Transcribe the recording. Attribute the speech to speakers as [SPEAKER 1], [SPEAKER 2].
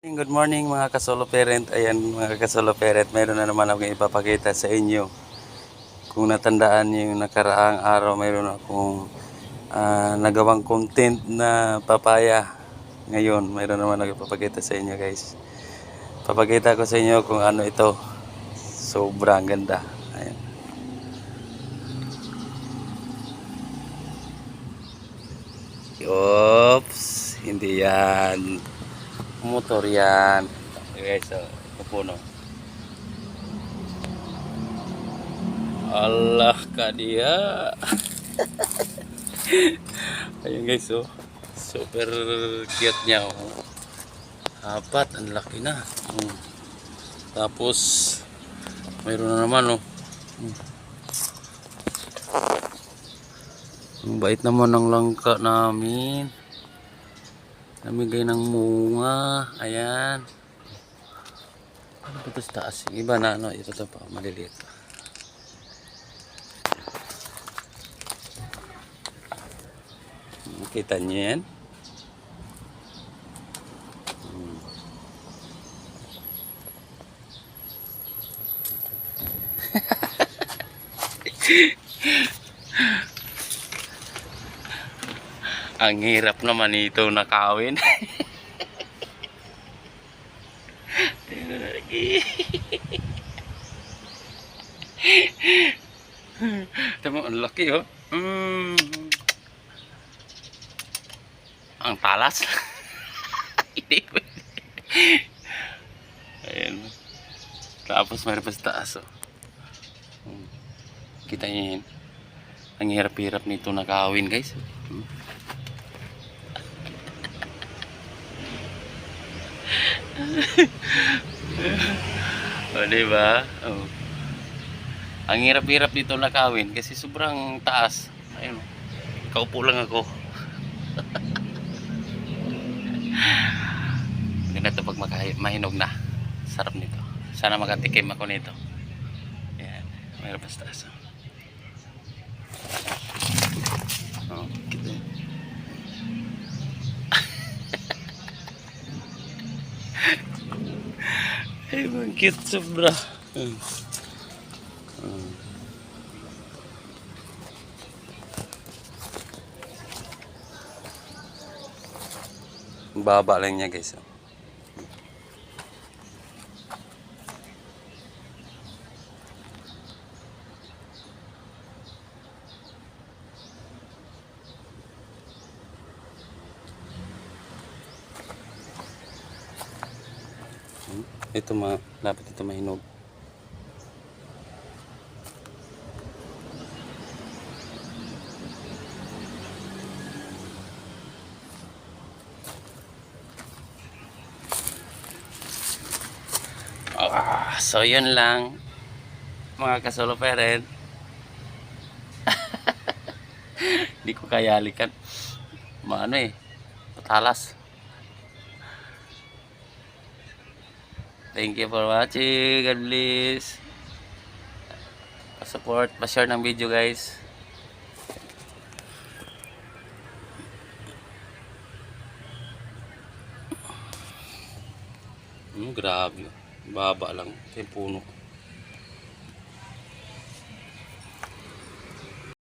[SPEAKER 1] Good morning mga kasolo parent. Ayan mga kasolo parent, mayroon na naman akong ipapakita sa inyo. Kung natandaan niyo yung nakaraang araw, mayroon akong ah, nagawang content na papaya. Ngayon, mayroon naman akong ipapakita sa inyo guys. Papakita ko sa inyo kung ano ito. Sobrang ganda. Ayan. Oops, hindi yan. Motor yan. Okay, so, pupuno. Allah ka dia. Ayun guys, oh. Super cute niya, oh. Apat, ang laki na. Hmm. Tapos, mayroon na naman, oh. Hmm. Ang bait naman ng langka namin. Namigay ng munga. Ayan. Ano ba ito sa taas? Iba na ano. Ito to pa. Maliliit. Kita niyo yan? Hmm. Ang hirap naman ito nakawin. Tama, ang laki oh. Mm. Ang talas. Ayan. Tapos mayroon pa sa taas oh. Kita niyo yan. Ang hirap-hirap nito nakawin guys. Hmm. o, diba? Oh. Ang hirap-hirap dito nakawin kasi sobrang taas. Ayun. Kaupo lang ako. Ganda to pag makahi- mahinog na. Sarap nito. Sana makatikim ako nito. Yan. Mayroon pa sa taas. oh. Oh, kita. Ay, ang cute sobra. Hmm. Hmm. Ang Baba lang niya guys. Ito ma, lapit ito mahinog. Ah, so yun lang mga kasolo parent. Hindi ko kaya halikan. Maano eh, patalas. Thank you for watching. God bless. Pa-support, pa-share ng video guys. Hmm, grabe. Baba lang. Yung puno.